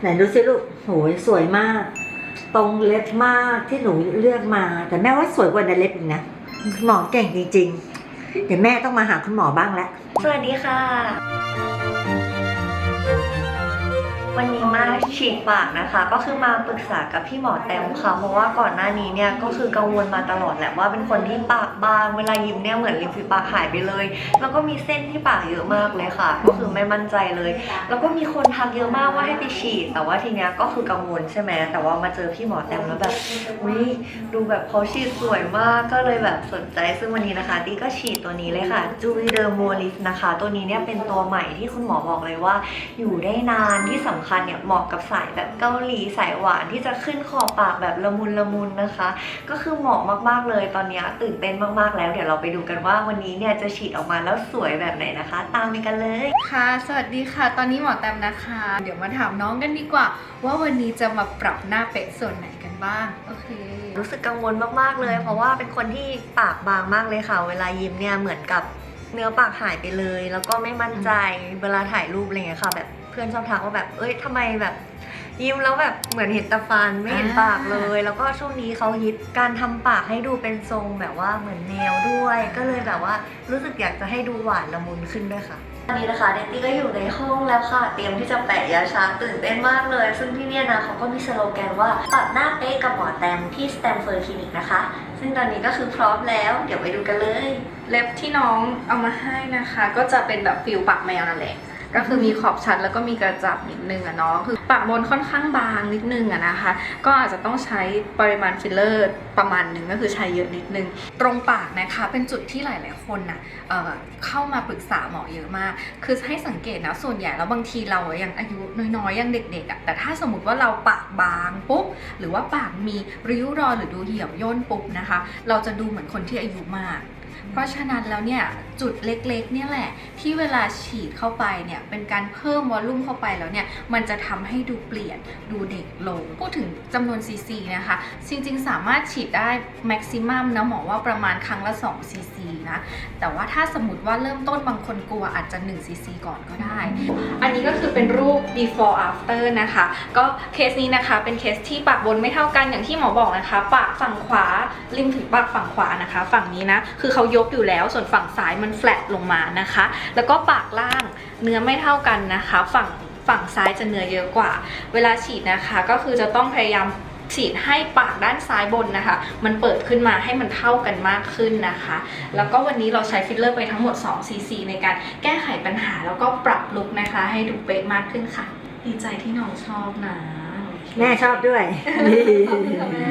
ไหนดูสิลูกโหยสวยมาก ตรงเล็บมากที่หนูเลือกมา แต่แม่ว่าสวยกว่าในเล็บอีกนะหมอเก่งจริงๆ เดี๋ยวแม่ต้องมาหาคุณหมอบ้างแล้ว สวัสดีค่ะ วันนี้มาฉีดปากนะคะ ก็คือมาปรึกษากับพี่หมอแต้มค่ะเพราะว่าก่อนหน้านี้เนี่ยก็คือกังวลมาตลอดแหละว่าเป็นคนที่ปากบางเวลายิ้มเนี่ยเหมือนริมฝีปากหายไปเลย แล้วก็มีเส้นที่ปากเยอะมากเลยค่ะ ก็คือไม่มั่นใจเลย แล้วก็มีคนทักเยอะมากว่าให้ไปฉีด แต่ว่าทีเนี้ยก็คือกังวลใช่ไหมแต่ว่ามาเจอพี่หมอแต้มแล้วแบบอุ้ยดูแบบเขาฉีดสวยมากก็เลยแบบสนใจ ซึ่งวันนี้นะคะดีก็ฉีดตัวนี้เลยค่ะจูวิเดอร์โมลิฟนะคะ ตัวนี้เนี่ยเป็นตัวใหม่ที่คุณหมอบอกเลยว่า อยู่ได้นานที่สำคัญเนี่ยเหมาะกับสายแบบเกาหลีสายหวานที่จะขึ้นขอบปากแบบละมุนละมุนนะคะ ก็คือเหมาะมากๆเลยตอนเนี้ยตื่นเต้นมากๆ แล้วเดี๋ยวเราไปดูกันว่าวันนี้เนี่ยจะฉีดออกมาแล้วสวยแบบไหนนะคะ ตามไปกันเลยค่ะ สวัสดีค่ะ ตอนนี้หมอแตมนะคะ เดี๋ยวมาถามน้องกันดีกว่า ว่าวันนี้จะมาปรับหน้าเป๊ะส่วนไหนกันบ้างโอเครู้สึกกังวลมากๆเลย เพราะว่าเป็นคนที่ปากบางมากเลยค่ะ เวลายิ้มเนี่ยเหมือนกับเนื้อปากหายไปเลย แล้วก็ไม่มั่นใจเวลาถ่ายรูปอะไรเงี้ยค่ะแบบ เพื่อนชอบทักว่าแบบ เอ้ยทำไมแบบ ยิ้มแล้วแบบเหมือนเห็นแตาฟันไม่เห็นปากเลย แล้วก็ช่วงนี้เขาฮิตการทำปากให้ดูเป็นทรงแบบว่าเหมือนแนวด้วย ก็เลยแบบว่ารู้สึกอยากจะให้ดูหวานละมุนขึ้นด้วยค่ะ ตอนนี้นะคะเดนตี้ก็อยู่ในห้องแล้วค่ะ เตรียมที่จะแปะยาชาตื่นเต้นมากเลย ซึ่งที่เนี่ยนะเขาก็มีสโลแกนว่าปรับหน้าเป๊ะกับหมอแตมที่สแตนเฟอร์คลินิกนะคะ ซึ่งตอนนี้ก็คือพร้อมแล้ว เดี๋ยวไปดูกันเลย เล็บที่น้องเอามาให้นะคะ ก็จะเป็นแบบฟิลปากแมวนั่นแหละ ก็คือมีขอบชัดแล้วก็มีกระจับนิดนึงอะเนาะคือปากบนค่อนข้างบางนิดนึงอะนะคะ ก็อาจจะต้องใช้ปริมาณฟิลเลอร์ประมาณหนึ่งก็คือใช้เยอะนิดนึง ตรงปากนะคะเป็นจุดที่หลาย ๆ คนน่ะเเข้ามาปรึกษาหมอเยอะมาก คือให้สังเกตนะส่วนใหญ่แล้วบางทีเราอะยังอายุน้อย ๆ ยังเด็ก ๆอะแต่ถ้าสมมติว่าเราปากบางปุ๊บหรือว่าปากมีริ้วรอยหรือดูเหี่ยวย่นปุ๊บนะคะ เราจะดูเหมือนคนที่อายุมากเพราะฉะนั้นแล้วเนี่ยจุดเล็กๆเนี่ยแหละที่เวลาฉีดเข้าไปเนี่ยเป็นการเพิ่มวอลลุ่มเข้าไปแล้วเนี่ยมันจะทำให้ดูเปลี่ยนดูเด็กลง พูดถึงจำนวนซีซีนะคะจริงๆ สามารถฉีดได้แม็กซิมัมนะหมอว่าประมาณครั้งละ2ซีซีนะแต่ว่าถ้าสมมติว่าเริ่มต้นบางคนกลัวอาจจะ1ซีซีก่อนก็ได้ อันนี้ก็คือเป็นรูป before after นะคะ ก็เคสนี้นะคะเป็นเคสที่ปากบนไม่เท่ากันอย่างที่หมอบอกนะคะ ปากฝั่งขวาริมถึงปากฝั่งขวานะคะ ฝั่งนี้นะคือเขายกอยู่แล้วส่วนฝั่งซ้ายมันแฟลตลงมานะคะ แล้วก็ปากล่างเนื้อไม่เท่ากันนะคะ ฝั่งฝั่งซ้ายจะเนื้อเยอะกว่า เวลาฉีดนะคะ ก็คือจะต้องพยายามฉีดให้ปากด้านซ้ายบนนะคะ มันเปิดขึ้นมาให้มันเท่ากันมากขึ้นนะคะ แล้วก็วันนี้เราใช้ฟิลเลอร์ไปทั้งหมด2 cc ในการแก้ไขปัญหาแล้วก็ปรับลุคนะคะ ให้ดูเป๊ะมากขึ้นค่ะ ดีใจที่น้องชอบนะแม่ชอบด้วย ขอบคุณค่ะแม่